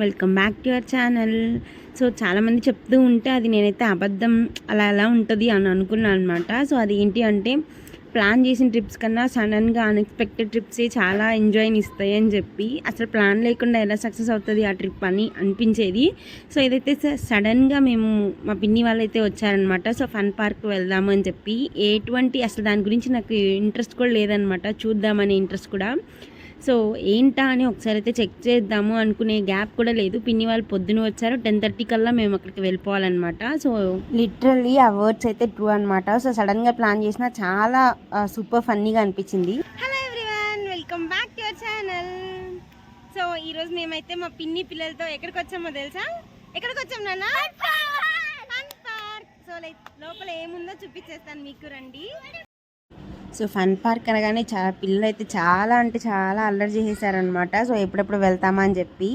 Welcome back to your channel. So చాలామంది చెప్తూ ఉంటే అది నేనైతే అబద్ధం అలా ఎలా ఉంటుంది అని అనుకున్నాను అనమాట సో అది ఏంటి అంటే ప్లాన్ చేసిన ట్రిప్స్ కన్నా సడన్గా అన్ఎక్స్పెక్టెడ్ ట్రిప్సే చాలా ఎంజాయ్ని ఇస్తాయి అని చెప్పి అసలు ప్లాన్ లేకుండా ఎలా సక్సెస్ అవుతుంది ఆ ట్రిప్ అని అనిపించేది. సో ఇదైతే సడన్గా మేము మా పిన్ని వాళ్ళు అయితే వచ్చారనమాట సో ఫన్ పార్క్ వెళ్దాము అని చెప్పి ఎటువంటి అసలు దాని గురించి నాకు ఇంట్రెస్ట్ కూడా లేదనమాట చూద్దామనే ఇంట్రెస్ట్ కూడా. సో ఏంటా అని ఒకసారి అయితే చెక్ చేద్దాము అనుకునే గ్యాప్ కూడా లేదు. పిన్ని వాళ్ళు పొద్దున వచ్చారు. టెన్ థర్టీ కల్లా మేము అక్కడికి వెళ్ళిపోవాలన్నమాట. సో లిటరల్లీ ఆ వర్డ్స్ అయితే ట్రూ అనమాట సో సడన్గా ప్లాన్ చేసిన చాలా సూపర్ ఫన్నీగా అనిపించింది. Hello everyone welcome back to your channel. So ఈరోజు మేమైతే మా పిన్ని పిల్లలతో ఎక్కడికి వచ్చామో తెలుసా? ఎక్కడికి వచ్చాం నాన్న? సో లైక్ లోపల ఏముందో చూపించేస్తాను మీకు రండి. సో ఫన్ పార్క్ అనగానే చాలా పిల్లలు అయితే చాలా అంటే చాలా అల్లరి చేసేసారనమాట. సో ఎప్పుడెప్పుడు వెళ్తామా అని చెప్పి.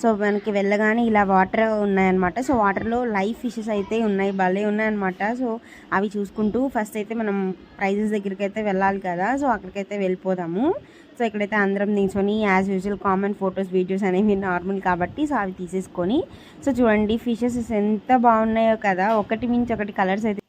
సో మనకి వెళ్ళగానే ఇలా వాటర్ ఉన్నాయన్నమాట సో వాటర్లో లైవ్ ఫిషెస్ అయితే ఉన్నాయి భలే ఉన్నాయన్నమాట సో అవి చూసుకుంటూ ఫస్ట్ అయితే మనం ప్రైజెస్ దగ్గరికి అయితే వెళ్ళాలి కదా. సో అక్కడికైతే వెళ్ళిపోదాము. సో ఇక్కడైతే అందరం నిల్చొని as usual common photos videos అనేవి నార్మల్ కాబట్టి సో అవి తీసేసుకొని. సో చూడండి ఫిషెస్ ఎంత బాగున్నాయో కదా. ఒకటి మించి ఒకటి కలర్స్ అయితే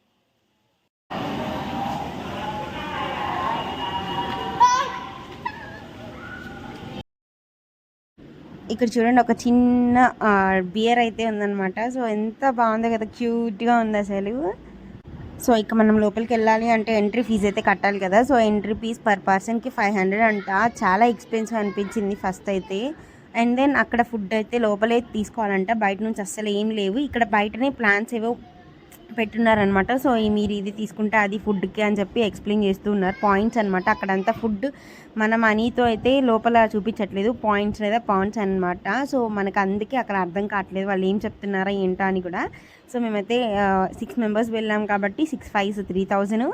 ఇక్కడ చూడండి ఒక చిన్న బియర్ అయితే ఉందన్నమాట. సో ఎంత బాగుందో కదా క్యూట్గా ఉంది అసలు. సో ఇక మనం లోపలికి వెళ్ళాలి అంటే ఎంట్రీ ఫీజు అయితే కట్టాలి కదా. సో ఎంట్రీ ఫీజ్ పర్ పర్సన్కి ఫైవ్ హండ్రెడ్ అంట. చాలా ఎక్స్పెన్సివ్ అనిపించింది ఫస్ట్ అయితే. అండ్ దెన్ అక్కడ ఫుడ్ అయితే లోపలే తీసుకోవాలంట. బయట నుంచి అస్సలు ఏం లేవు. ఇక్కడ బయటనే ప్లాన్స్ ఏవో పెట్టున్నారనమాట. సో మీరు ఇది తీసుకుంటే అది ఫుడ్కి అని చెప్పి ఎక్స్ప్లెయిన్ చేస్తూ ఉన్నారు. పాయింట్స్ అనమాట. అక్కడంతా ఫుడ్ మన మనీతో అయితే లోపల చూపించట్లేదు. పాయింట్స్ లేదా పాయింట్స్ అనమాట. సో మనకు అందుకే అక్కడ అర్థం కావట్లేదు. వాళ్ళు ఏం చెప్తున్నారా ఏంటా అని కూడా. సో మేమైతే సిక్స్ మెంబర్స్ వెళ్ళాం కాబట్టి six five three thousand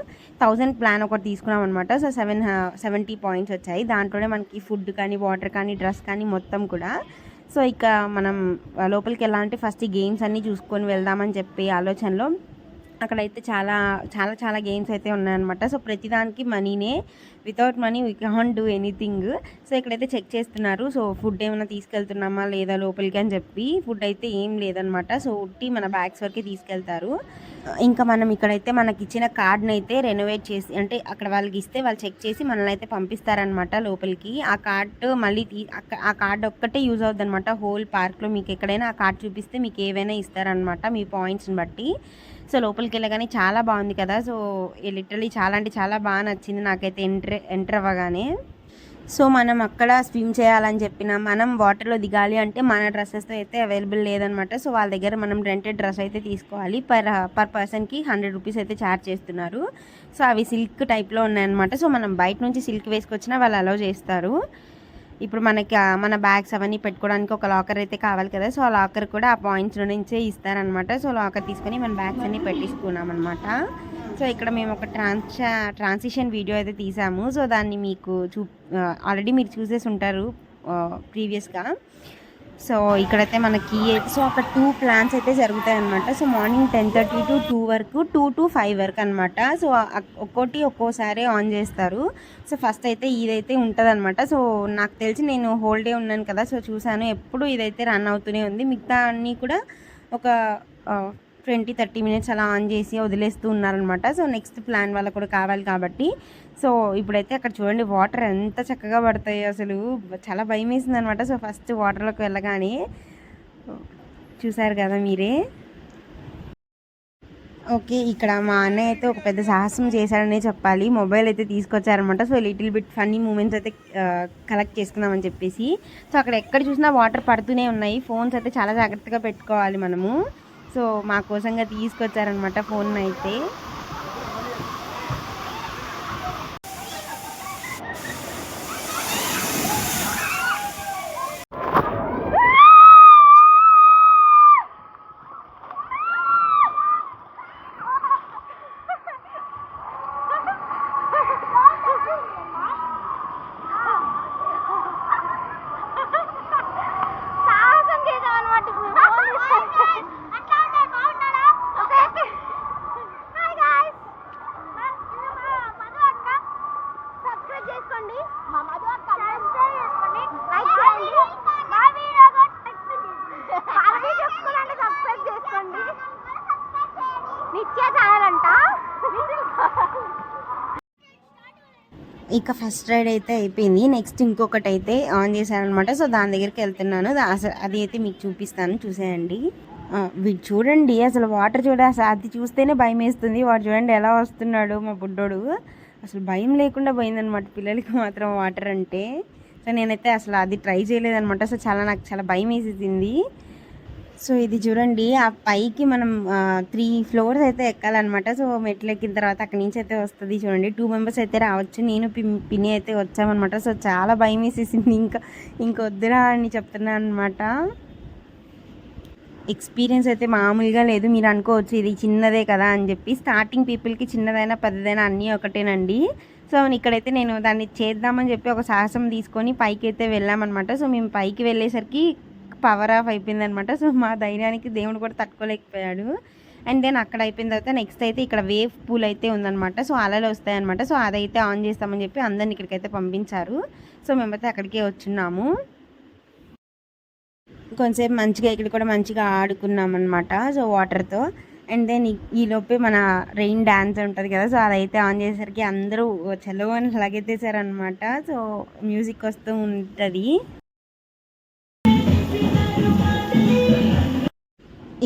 thousand plan ఒకటి తీసుకున్నాం అనమాట. సో సెవెన్ సెవెంటీ పాయింట్స్ వచ్చాయి. దాంట్లోనే మనకి ఫుడ్ కానీ వాటర్ కానీ డ్రెస్ కానీ మొత్తం కూడా సో ఇక మనం లోపలికి ఎలాంటి ఫస్ట్ ఈ గేమ్స్ అన్నీ చూసుకొని వెళ్దామని చెప్పి ఆలోచనలో అక్కడైతే చాలా చాలా చాలా గేమ్స్ అయితే ఉన్నాయన్నమాట. సో ప్రతిదానికి మనీనే without money we can do anything so ఇక్కడైతే చెక్ చేస్తున్నారు. సో ఫుడ్ ఏమైనా తీసుకెళ్తున్నామా లేదా లోపలికి అని చెప్పి. ఫుడ్ అయితే ఏం లేదనమాట సో ఉట్టి మన బ్యాగ్స్ వరకే తీసుకెళ్తారు. ఇంకా మనం ఇక్కడైతే మనకి ఇచ్చిన కార్డ్ని అయితే రెనోవేట్ చేసి అంటే అక్కడ వాళ్ళకి ఇస్తే వాళ్ళు చెక్ చేసి మనల్ని అయితే పంపిస్తారనమాట లోపలికి. ఆ కార్డ్ మళ్ళీ ఆ కార్డ్ ఒక్కటే యూజ్ అవుతుంది అనమాట హోల్ పార్క్లో మీకు ఎక్కడైనా ఆ కార్డ్ చూపిస్తే మీకు ఏవైనా ఇస్తారనమాట మీ పాయింట్స్ని బట్టి. సో లోపలికి వెళ్ళగానే చాలా బాగుంది కదా. సో లిటరలీ చాలా అంటే చాలా బాగా నచ్చింది నాకైతే ఎంటర్ ఎంటర్ అవ్వగానే. సో మనం అక్కడ స్విమ్ చేయాలని చెప్పిన మనం వాటర్లో దిగాలి అంటే మన డ్రెస్సెస్తో అయితే అవైలబుల్ లేదనమాట. సో వాళ్ళ దగ్గర మనం రెంటెడ్ డ్రెస్ అయితే తీసుకోవాలి. పర్ పర్ పర్సన్కి హండ్రెడ్ రూపీస్ అయితే ఛార్జ్ చేస్తున్నారు. సో అవి సిల్క్ టైప్లో ఉన్నాయన్నమాట. సో మనం బయట నుంచి సిల్క్ వేసుకొచ్చినా వాళ్ళు అలౌ చేస్తారు. ఇప్పుడు మనకి మన బ్యాగ్స్ అవన్నీ పెట్టుకోవడానికి ఒక లాకర్ అయితే కావాలి కదా. సో ఆ లాకర్ కూడా ఆ పాయింట్స్ నుంచే ఇస్తారనమాట. సో లాకర్ తీసుకొని మన బ్యాగ్స్ అన్ని పెట్టించుకున్నాం అనమాట సో ఇక్కడ మేము ఒక ట్రాన్స్ ట్రాన్సిషన్ వీడియో అయితే తీసాము. సో దాన్ని మీకు చూ ఆల్రెడీ మీరు చూసేసి ఉంటారు ప్రీవియస్గా సో ఇక్కడైతే మనకి సో అక్కడ టూ ప్లాన్స్ అయితే జరుగుతాయి అనమాట so morning ten thirty to two వరకు టూ టు ఫైవ్ వరకు అనమాట సో ఒక్కోటి ఒక్కోసారి ఆన్ చేస్తారు. సో ఫస్ట్ అయితే ఇదైతే ఉంటుందన్నమాట. సో నాకు తెలిసి నేను హోల్ డే ఉన్నాను కదా సో చూశాను ఎప్పుడు ఇదైతే రన్ అవుతూనే ఉంది. మిగతా అన్నీ కూడా ఒక ట్వంటీ థర్టీ మినిట్స్ అలా ఆన్ చేసి వదిలేస్తూ ఉన్నారనమాట సో నెక్స్ట్ ప్లాన్ వాళ్ళకు కూడా కావాలి కాబట్టి. సో ఇప్పుడైతే అక్కడ చూడండి వాటర్ ఎంత చక్కగా పడతాయి అసలు. చాలా భయం వేసింది అనమాట సో ఫస్ట్ వాటర్లోకి వెళ్ళగానే చూసారు కదా మీరే? ఓకే ఇక్కడ మా అన్నయ్య అయితే ఒక పెద్ద సాహసం చేశాడనే చెప్పాలి. మొబైల్ అయితే తీసుకొచ్చారనమాట so little bit funny moments అయితే కలెక్ట్ చేసుకుందామని చెప్పేసి. సో అక్కడ ఎక్కడ చూసినా వాటర్ పడుతూనే ఉన్నాయి. ఫోన్స్ అయితే చాలా జాగ్రత్తగా పెట్టుకోవాలి మనము. సో మా కోసంగా తీసుకొచ్చారనమాట ఫోన్ అయితే. ఇక ఫస్ట్ రైడ్ అయితే అయిపోయింది. నెక్స్ట్ ఇంకొకటి అయితే ఆన్ చేశానమాట సో దాని దగ్గరికి వెళ్తున్నాను. అసలు అది అయితే మీకు చూపిస్తాను. చూసేయండి. చూడండి. అసలు వాటర్ చూడ అసలు అది చూస్తేనే భయం వేస్తుంది. వాడు చూడండి ఎలా వస్తున్నాడు మా బుడ్డోడు. అసలు భయం లేకుండా పోయిందనమాట. పిల్లలకి మాత్రం వాటర్ అంటే. సో నేనైతే అసలు అది ట్రై చేయలేదనమాట. సో చాలా నాకు చాలా భయం వేసేసింది. సో ఇది చూడండి ఆ పైకి మనం త్రీ ఫ్లోర్స్ అయితే ఎక్కాలన్నమాట. సో మెట్లు ఎక్కిన తర్వాత అక్కడి నుంచి అయితే వస్తుంది చూడండి. టూ మెంబర్స్ అయితే రావచ్చు. నేను పిన్- పిన్ని అయితే వచ్చామన్నమాట. సో చాలా భయం వేసేసింది. ఇంకా ఇంకొద్దురా అని చెప్తున్నాను అనమాట ఎక్స్పీరియన్స్ అయితే మామూలుగా లేదు. మీరు అనుకోవచ్చు ఇది చిన్నదే కదా అని చెప్పి. స్టార్టింగ్ పీపుల్కి చిన్నదైనా పెద్దదైనా అన్నీ ఒకటేనండి. సో ఇక్కడైతే నేను దాన్ని చేద్దామని చెప్పి ఒక సాహసం తీసుకొని పైకి అయితే వెళ్ళామన్నమాట. సో మేము పైకి వెళ్ళేసరికి పవర్ ఆఫ్ అయిపోయింది అనమాట సో మా ధైర్యానికి దేవుడు కూడా తట్టుకోలేకపోయాడు. అండ్ దెన్ అక్కడ అయిపోయిన తర్వాత నెక్స్ట్ అయితే ఇక్కడ వేవ్ పూల్ అయితే ఉందన్నమాట సో అలలు వస్తాయన్నమాట సో అదైతే ఆన్ చేస్తామని చెప్పి అందరిని ఇక్కడికైతే పంపించారు. సో మేమైతే అక్కడికే వచ్చున్నాము. కొంచెంసేపు మంచిగా ఇక్కడ కూడా మంచిగా ఆడుకున్నాం అనమాట సో వాటర్తో అండ్ దెన్ ఈ లోపే మన రెయిన్ డ్యాన్స్ ఉంటుంది కదా. సో అదైతే ఆన్ చేసేసరికి అందరూ చలో అని లగెత్తేసారనమాట. సో మ్యూజిక్ వస్తూ ఉంటుంది.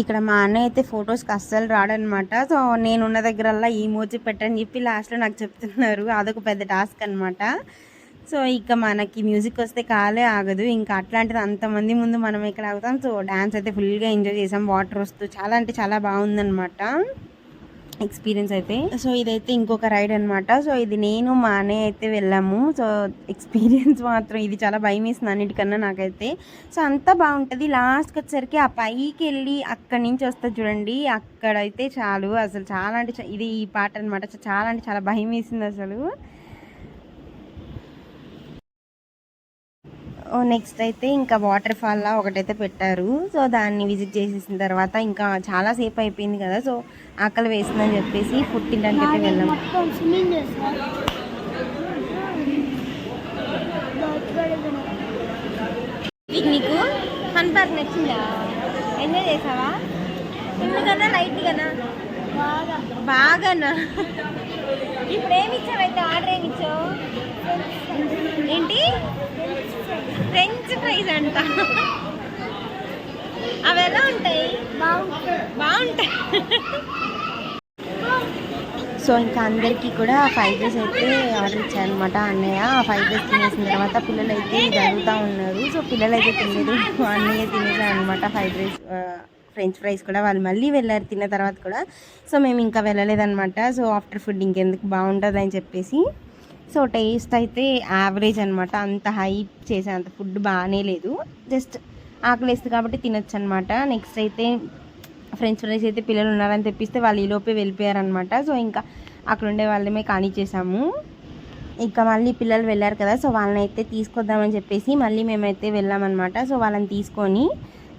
ఇక్కడ మా అన్నయ్య అయితే ఫొటోస్కి అస్సలు రాడనమాట. సో నేనున్న దగ్గరల్లా ఈ మోచి పెట్టని చెప్పి లాస్ట్లో నాకు చెప్తున్నారు. అదొక పెద్ద టాస్క్ అనమాట సో ఇక మనకి మ్యూజిక్ వస్తే కాలే ఆగదు. ఇంకా అట్లాంటిది అంతమంది ముందు మనం ఇక్కడ ఆగుతాం. సో డ్యాన్స్ అయితే ఫుల్గా ఎంజాయ్ చేసాం. వాటర్ వస్తూ చాలా అంటే చాలా బాగుందన్నమాట. ఎక్స్పీరియన్స్ అయితే? సో ఇదైతే ఇంకొక రైడ్ అనమాట సో ఇది నేను మా అన్నయ్య అయితే వెళ్ళాము. సో ఎక్స్పీరియన్స్ మాత్రం ఇది చాలా భయం వేసింది అన్నిటికన్నా నాకైతే. సో అంతా బాగుంటుంది. లాస్ట్కి వచ్చేసరికి ఆ పైకి వెళ్ళి అక్కడి నుంచి వస్తుంది చూడండి. అక్కడైతే చాలు. అసలు చాలా అంటే ఇది ఈ పాట అనమాట చాలా అంటే చాలా భయం వేసింది అసలు. నెక్స్ట్ అయితే ఇంకా వాటర్ ఫాల్ లా ఒకటైతే పెట్టారు. సో దాన్ని విజిట్ చేసేసిన తర్వాత ఇంకా చాలా సేపు అయిపోయింది కదా. సో ఆకలి వేసిందని చెప్పేసి ఫుడ్ తినడానికి అయితే వెళ్ళాము చేస్తా నీకు ఫన్ పార్క్ నచ్చిందా? ఎంజాయ్ చేసావా? ఎందుకన్నా లైట్ కన్నా బాగా. బాగానా? ఇప్పుడు ఏమి ఇచ్చావైతే ఆర్డర్ ఏమి ఇచ్చావు ఏంటి? ఫ్రెంచ్ ఫ్రైస్ అంట. అవి ఎలా ఉంటాయి? బాగుంటాయి. సో ఇంకా అందరికీ కూడా ఫైవ్ రైస్ అయితే ఆర్డర్ ఇచ్చారనమాట అన్నయ్య. ఆ ఫైవ్ డేస్ తినేసిన తర్వాత పిల్లలు అయితే జరుగుతూ ఉన్నారు. సో పిల్లలు అయితే తినలేదు. అన్నయ్య తినేసారు అనమాట ఫ్రైడ్ రైస్. ఫ్రెంచ్ ఫ్రైస్ కూడా వాళ్ళు మళ్ళీ వెళ్ళారు తిన్న తర్వాత కూడా. సో మేము ఇంకా వెళ్ళలేదన్నమాట. సో ఆఫ్టర్ ఫుడ్ ఇంకెందుకు బాగుంటుంది అని చెప్పేసి. సో టేస్ట్ అయితే యావరేజ్ అనమాట అంత హైప్ చేసే అంత ఫుడ్ బాగానే లేదు. జస్ట్ ఆకలేస్తుంది కాబట్టి తినొచ్చు అనమాట నెక్స్ట్ అయితే ఫ్రెంచ్ ఫ్రైస్ అయితే పిల్లలు ఉన్నారని తెప్పిస్తే వాళ్ళు ఈ లోపే వెళ్ళిపోయారనమాట సో ఇంకా అక్కడ ఉండే వాళ్ళమే కానిచ్చేసాము ఇంకా మళ్ళీ పిల్లలు వెళ్ళారు కదా సో వాళ్ళని అయితే తీసుకొద్దామని చెప్పేసి మళ్ళీ మేమైతే వెళ్ళామన్నమాట. సో వాళ్ళని తీసుకొని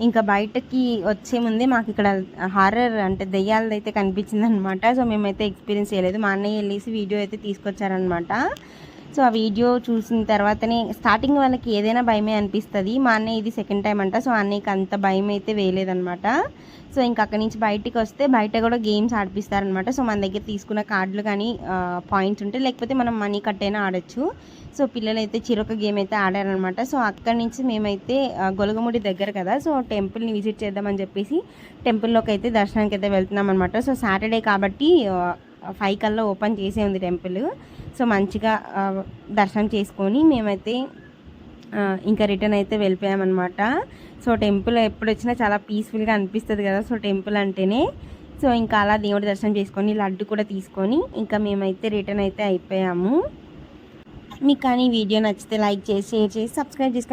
ఇంకా బయటకి వచ్చే ముందే మాకు ఇక్కడ హారర్ అంటే దెయ్యాలది అయితే కనిపించింది అనమాట సో మేమైతే ఎక్స్పీరియన్స్ చేయలేదు. మా అన్నయ్య వెళ్ళేసి వీడియో అయితే తీసుకొచ్చారనమాట సో ఆ వీడియో చూసిన తర్వాతనే స్టార్టింగ్ వాళ్ళకి ఏదైనా భయమే అనిపిస్తుంది. మా అన్నయ్య ఇది సెకండ్ టైం అంట సో అన్నయ్యకి అంత భయం అయితే వేయలేదనమాట సో ఇంక అక్కడి నుంచి బయటికి వస్తే బయట కూడా గేమ్స్ ఆడిపిస్తారనమాట సో మన దగ్గర తీసుకున్న కార్డులు కానీ పాయింట్స్ ఉంటే లేకపోతే మనం మనీ కట్టైనా ఆడొచ్చు. సో పిల్లలు అయితే చిరొక గేమ్ అయితే ఆడారనమాట సో అక్కడి నుంచి మేమైతే గొలగముడి దగ్గర కదా సో టెంపుల్ని విజిట్ చేద్దామని చెప్పేసి టెంపుల్లోకి అయితే దర్శనానికి అయితే వెళ్తున్నాం అనమాట సో సాటర్డే కాబట్టి ఫైవ్ కల్లా ఓపెన్ చేసే ఉంది టెంపుల్. సో మంచిగా దర్శనం చేసుకొని మేమైతే ఇంకా రిటర్న్ అయితే వెళ్ళిపోయామన్నమాట. సో టెంపుల్ ఎప్పుడు వచ్చినా చాలా పీస్ఫుల్గా అనిపిస్తుంది కదా సో టెంపుల్ అంటేనే. సో ఇంకా అలా దేవుడి దర్శనం చేసుకొని లడ్డు కూడా తీసుకొని ఇంకా మేమైతే రిటర్న్ అయితే అయిపోయాము. మీకు కానీ వీడియో నచ్చితే లైక్ చేసి షేర్ చేసి సబ్స్క్రైబ్ చేసుకొని